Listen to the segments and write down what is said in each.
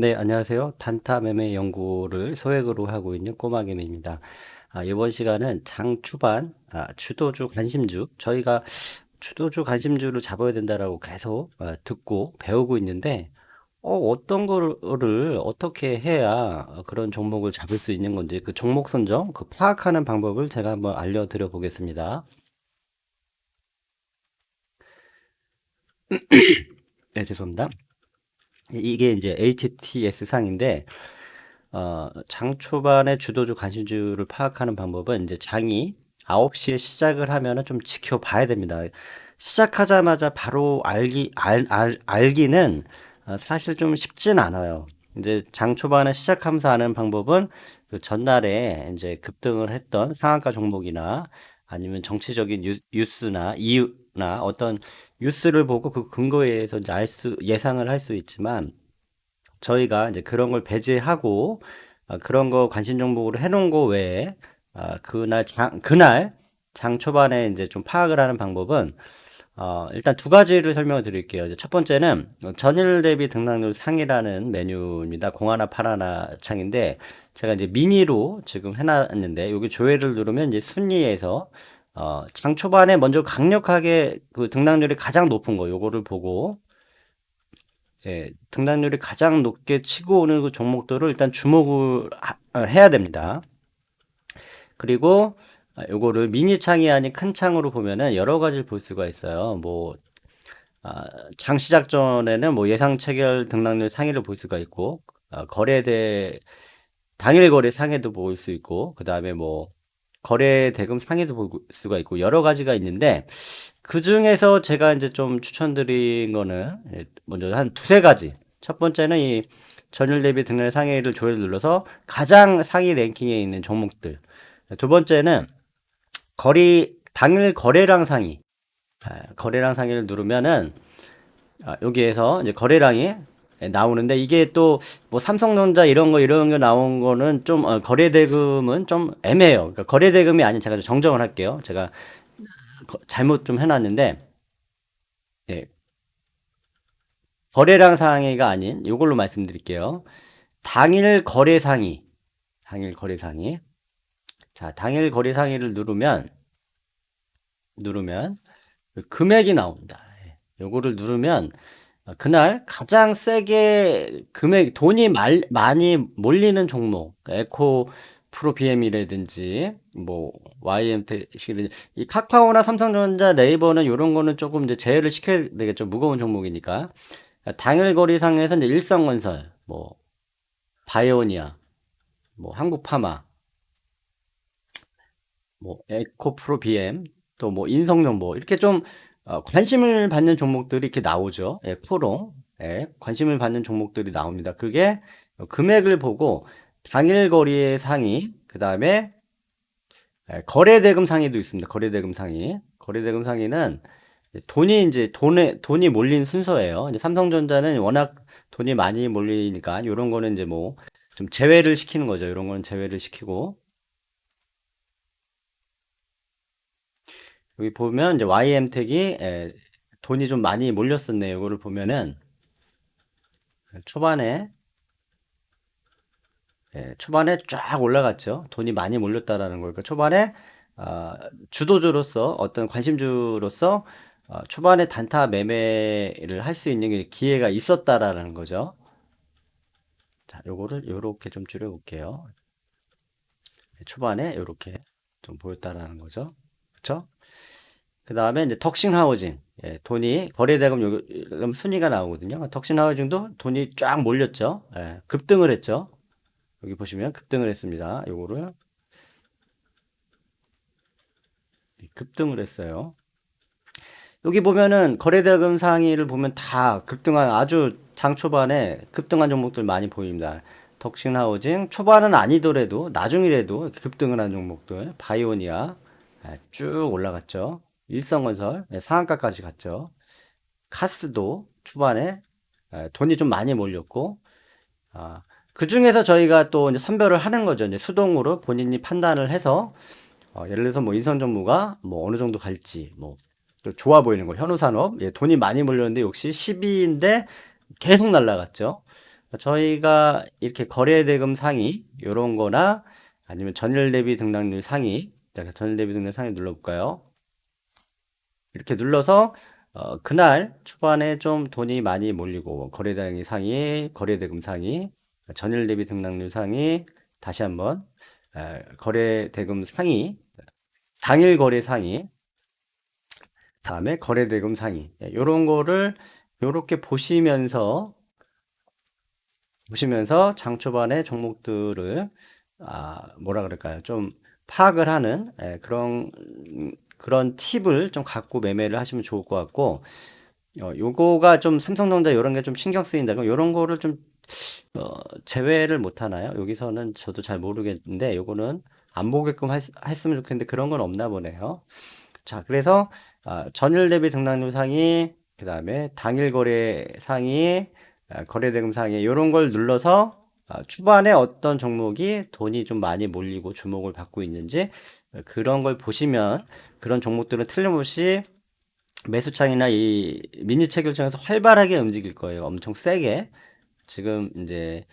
네, 안녕하세요. 단타 매매 연구를 소액으로 하고 있는 꼬마개미입니다. 아, 이번 시간은 장 초반, 아, 주도주 관심주, 저희가 주도주 관심주를 잡아야 된다라고 계속 어, 듣고 배우고 있는데, 어, 어떤 거를 어떻게 해야 그런 종목을 잡을 수 있는 건지, 그 종목 선정, 그 파악하는 방법을 제가 한번 알려드려 보겠습니다. 네, 죄송합니다. 이게 이제 HTS 상인데, 어, 장 초반에 주도주 관심주를 파악하는 방법은 이제 장이 9시에 시작을 하면은 좀 지켜봐야 됩니다. 시작하자마자 바로 알기, 알, 알, 알기는 어, 사실 좀 쉽진 않아요. 이제 장 초반에 시작하면서 아는 방법은 그 전날에 이제 급등을 했던 상한가 종목이나 아니면 정치적인 뉴, 뉴스나 이유 나 어떤 뉴스를 보고 그 근거에 의해서 이제 알 수, 예상을 할 수 있지만 저희가 이제 그런 걸 배제하고 아, 그런 거 관심 종목으로 해놓은 거 외에 아, 그날 장 그날 장 초반에 이제 좀 파악을 하는 방법은 어, 일단 두 가지를 설명을 드릴게요. 첫 번째는 전일 대비 등락률 상이라는 메뉴입니다. 공하나 파라나 창인데 제가 이제 미니로 지금 해놨는데 여기 조회를 누르면 이제 순위에서 어, 장 초반에 먼저 강력하게 그 등락률이 가장 높은 거 요거를 보고 예, 등락률이 가장 높게 치고 오는 그 종목들을 일단 주목을 하- 어, 해야 됩니다. 그리고 아, 요거를 미니 창이 아닌 큰 창으로 보면은 여러 가지를 볼 수가 있어요. 뭐, 아, 장 시작 전에는 뭐 예상 체결 등락률 상위를 볼 수가 있고, 아, 거래대, 당일 거래 상해도 볼 수 있고, 그 다음에 뭐, 거래 대금 상해도 볼 수가 있고, 여러 가지가 있는데, 그 중에서 제가 이제 좀 추천드린 거는, 예, 먼저 한 두세 가지. 첫 번째는 이 전일 대비 등락 상해를 조회를 눌러서 가장 상위 랭킹에 있는 종목들. 두 번째는 거리 당일 거래량 상위 아, 거래량 상위를 누르면은 아, 여기에서 이제 거래량이 나오는데 이게 또 뭐 삼성전자 이런 거 이런 거 나온 거는 좀 어, 거래 대금은 좀 애매해요. 그러니까 거래 대금이 아닌 제가 좀 정정을 할게요. 제가 거- 잘못 좀 해놨는데 예, 거래량 상위가 아닌 이걸로 말씀드릴게요. 당일 거래 상위 당일 거래 상위 자 당일 거래 상위를 누르면 누르면 그 금액이 나옵니다. 예. 요거를 누르면 어, 그날 가장 세게 금액 돈이 말, 많이 몰리는 종목 그러니까 에코 프로 BM이라든지 뭐 YMTC라든지 이 카카오나 삼성전자 네이버는 이런 거는 조금 이제 제외를 시켜야 되겠죠. 무거운 종목이니까. 그러니까 당일 거래상에서 이제 일성건설 뭐 바이오니아 뭐 한국파마 뭐 에코프로 BM 또 뭐 인성정보 이렇게 좀 어, 관심을 받는 종목들이 이렇게 나오죠. 예, 코롱 예, 관심을 받는 종목들이 나옵니다. 그게 금액을 보고 당일 거래의 상위 그 다음에 예, 거래 대금 상위도 있습니다. 거래 대금 상위 거래 대금 상위는 돈이 이제 돈에 돈이 몰린 순서예요. 이제 삼성전자는 워낙 돈이 많이 몰리니까 이런 거는 이제 뭐 좀 제외를 시키는 거죠. 이런 거는 제외를 시키고 여기 보면 이제 YM택이 에, 돈이 좀 많이 몰렸었네요. 이거를 보면은 초반에 예, 초반에 쫙 올라갔죠. 돈이 많이 몰렸다라는 거니까 초반에 어, 주도주로서 어떤 관심주로서 어, 초반에 단타 매매를 할 수 있는 기회가 있었다라는 거죠. 자, 요거를 요렇게 좀 줄여 볼게요. 초반에 요렇게 좀 보였다라는 거죠. 그쵸? 그 다음에 이제 덕신 하우징. 예, 돈이 거래대금 요금 순위가 나오거든요. 덕신 하우징도 돈이 쫙 몰렸죠. 예, 급등을 했죠. 여기 보시면 급등을 했습니다. 요거를 급등을 했어요. 여기 보면은 거래대금 상위를 보면 다 급등한 아주 장 초반에 급등한 종목들 많이 보입니다. 덕신 하우징 초반은 아니더라도 나중이라도 급등을 한 종목들 바이오니아 예, 쭉 올라갔죠. 일성건설 예, 상한가까지 갔죠. 카스도 초반에 예, 돈이 좀 많이 몰렸고 아, 그 중에서 저희가 또 선별을 하는 거죠. 이제 수동으로 본인이 판단을 해서 어, 예를 들어서 뭐 인성정보가 뭐 어느 정도 갈지 뭐 또 좋아 보이는 거 현우 산업 예, 돈이 많이 몰렸는데 역시 12인데 계속 날라갔죠. 저희가 이렇게 거래 대금 상위 요런 거나 아니면 전일 대비 등락률 상위 자, 전일 대비 등락 상위 눌러볼까요? 이렇게 눌러서 어, 그날 초반에 좀 돈이 많이 몰리고 거래 대금 상위, 거래 대금 상위, 전일 대비 등락률 상위 다시 한번 에, 거래 대금 상위, 당일 거래 상위 다음에 거래 대금 상위 이런 거를 요렇게 보시면서 보시면서 장 초반에 종목들을 아 뭐라 그럴까요? 좀 파악을 하는 예, 그런 그런 팁을 좀 갖고 매매를 하시면 좋을 것 같고 어, 요거가 좀 삼성전자 이런 게 좀 신경 쓰인다. 그럼 요런 거를 좀 어, 제외를 못 하나요? 여기서는 저도 잘 모르겠는데 요거는 안 보게끔 했, 했으면 좋겠는데 그런 건 없나 보네요. 자, 그래서 아, 전일 대비 등락률 상위, 그 다음에 당일 거래 상위, 아, 거래 대금 상위 이런 걸 눌러서 아, 초반에 어떤 종목이 돈이 좀 많이 몰리고 주목을 받고 있는지 어, 그런 걸 보시면 그런 종목들은 틀림없이 매수창이나 이 미니 체결장에서 활발하게 움직일 거예요. 엄청 세게. 지금 이제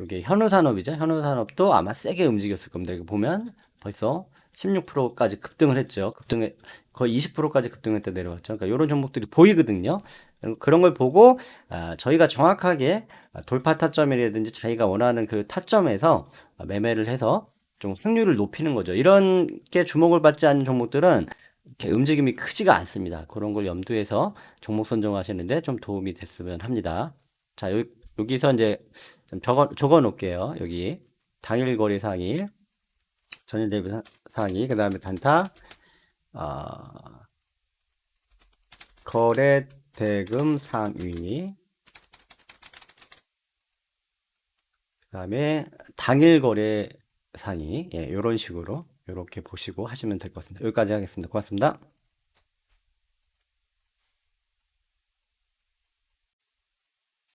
이게 현우산업이죠. 현우산업도 아마 세게 움직였을 겁니다. 이거 보면 벌써 16%까지 급등을 했죠. 급등에 거의 20%까지 급등했다 내려왔죠. 그러니까 이런 종목들이 보이거든요. 그런 걸 보고 아, 저희가 정확하게 돌파 타점이라든지 자기가 원하는 그 타점에서 매매를 해서 좀 승률을 높이는 거죠. 이런 게 주목을 받지 않는 종목들은 움직임이 크지가 않습니다. 그런 걸 염두해서 종목 선정하시는데 좀 도움이 됐으면 합니다. 자, 여기, 여기서 이제 좀 적어, 적어 놓을게요. 여기 당일 거래 상위, 전일 대비 사- 상위, 그 다음에 단타, 아, 거래 대금 상위, 그 다음에 당일 거래 상위, 예, 이런 식으로 이렇게 보시고 하시면 될 것 같습니다. 여기까지 하겠습니다. 고맙습니다.